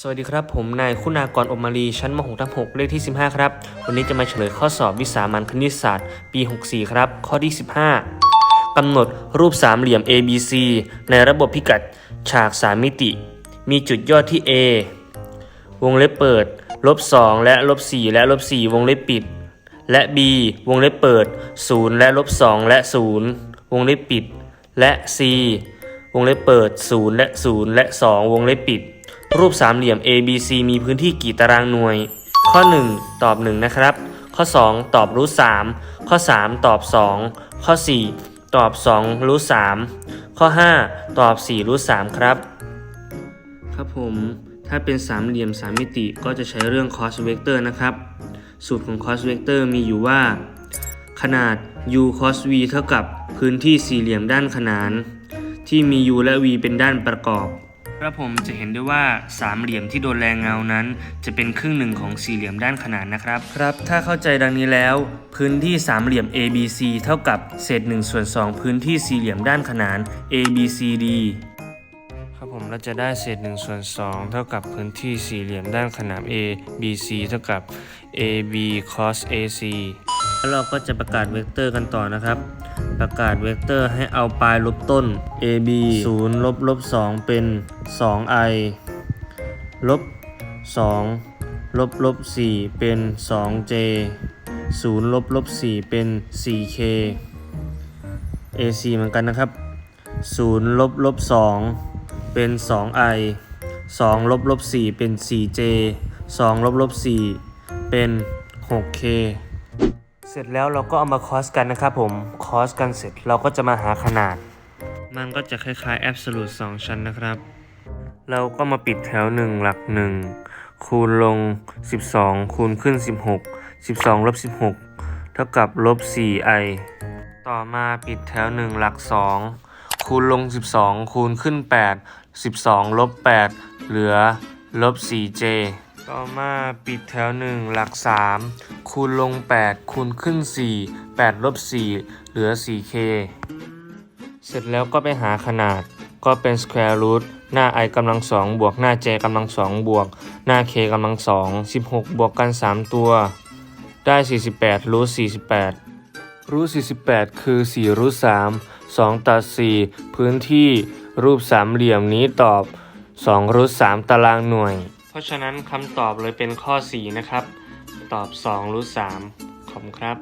สวัสดีครับ ผมนายคุณากรอมมารีชั้นม .6 ทับ6เลขที่ 15 ครับ วันนี้จะมาเฉลยข้อสอบวิสามันคณิตศาสตร์ ปี 64 ครับ ข้อที่ 15 กำหนดรูปสามเหลี่ยม ABC ในระบบพิกัดฉาก3มิติ มีจุดยอดที่ A วงเล็บเปิด ลบ 2 และลบ 4 และลบ 4 วงเล็บปิด และ B วงเล็บเปิด 0 และลบ 2 และ 0 วงเล็บปิด และ C วงเล็บเปิด 0 และ 0 และ 2 วงเล็บปิด รูปสามเหลี่ยม ABC มีพื้นที่กี่ตารางหน่วย ข้อ 1 ตอบ 1 นะครับ ข้อ 2 ตอบรูท3ข้อ 3 ตอบ 2 ข้อ 4 ตอบ2รูท3ข้อ 5 ตอบ4รูท3ครับ ครับผมถ้าเป็นสามเหลี่ยมสามมิติก็จะใช้เรื่อง cos vector นะครับ สูตรของ cos vector มีอยู่ว่า ขนาด u cos v เท่ากับพื้นที่สี่เหลี่ยมด้านขนาน ที่มี u และ v เป็นด้านประกอบ ครับผมจะเห็นได้ว่าสามเหลี่ยมที่โดนแรงเงานั้น จะเป็นครึ่งหนึ่งของสี่เหลี่ยมด้านขนานนะครับ ครับ ถ้าเข้าใจดังนี้แล้ว พื้นที่สามเหลี่ยม ABC เท่ากับเศษ1ส่วน2พื้นที่สี่เหลี่ยมด้านขนาน ABCD ครับผมเราจะได้เศษ1ส่วน2เท่ากับพื้นที่สี่เหลี่ยมด้านขนาน A B C เท่ากับ A B cos A C แล้วเราก็จะประกาศเวกเตอร์กันต่อนะครับ ประกาศเวกเตอร์ให้เอาปลายลบต้น A B 0ลบลบ2เป็น 2i ลบ 2 ลบลบ4เป็น 2j 0ลบลบ4เป็น 4k AC เหมือนกันนะครับ 0ลบลบ2เป็น 2i 2ลบลบ4เป็น 4j 2ลบลบ4เป็น 6k เสร็จแล้วเราก็เอามาคอสกันนะครับผม คอสกันเสร็จเราก็จะมาหาขนาด มันก็จะคล้ายๆ absolute 2 ชั้นนะครับ เราก็มาปิดแถว 1 หลัก 1 คูณลง 12 คูณขึ้น 16 12ลบ16 เท่ากับลบ 4i ต่อมาปิดแถว 1 หลัก 2 คูณลง 12 คูณขึ้น 8 12ลบ8เหลือลบ 4j ต่อมาปิดแถว 1 หลัก 3 คูณลง 8 คูณขึ้น 4 8ลบ4เหลือ 4k เสร็จแล้วก็ไปหาขนาด ก็เป็น square root หน้า i กำลังสองบวกหน้า j กำลังสองบวก หน้า k กำลังสอง16 บวกกัน 3 ตัว ได้ 48รูท48รูท48 คือ4รูท3 2 ตัด 4 พื้นที่รูปสามเหลี่ยมนี้ตอบ2รูท3ตารางหน่วย ราะฉะนั้นคำตอบเลยเป็นข้อ 4 นะครับ ตอบ2รูท3ขอบคุณครับ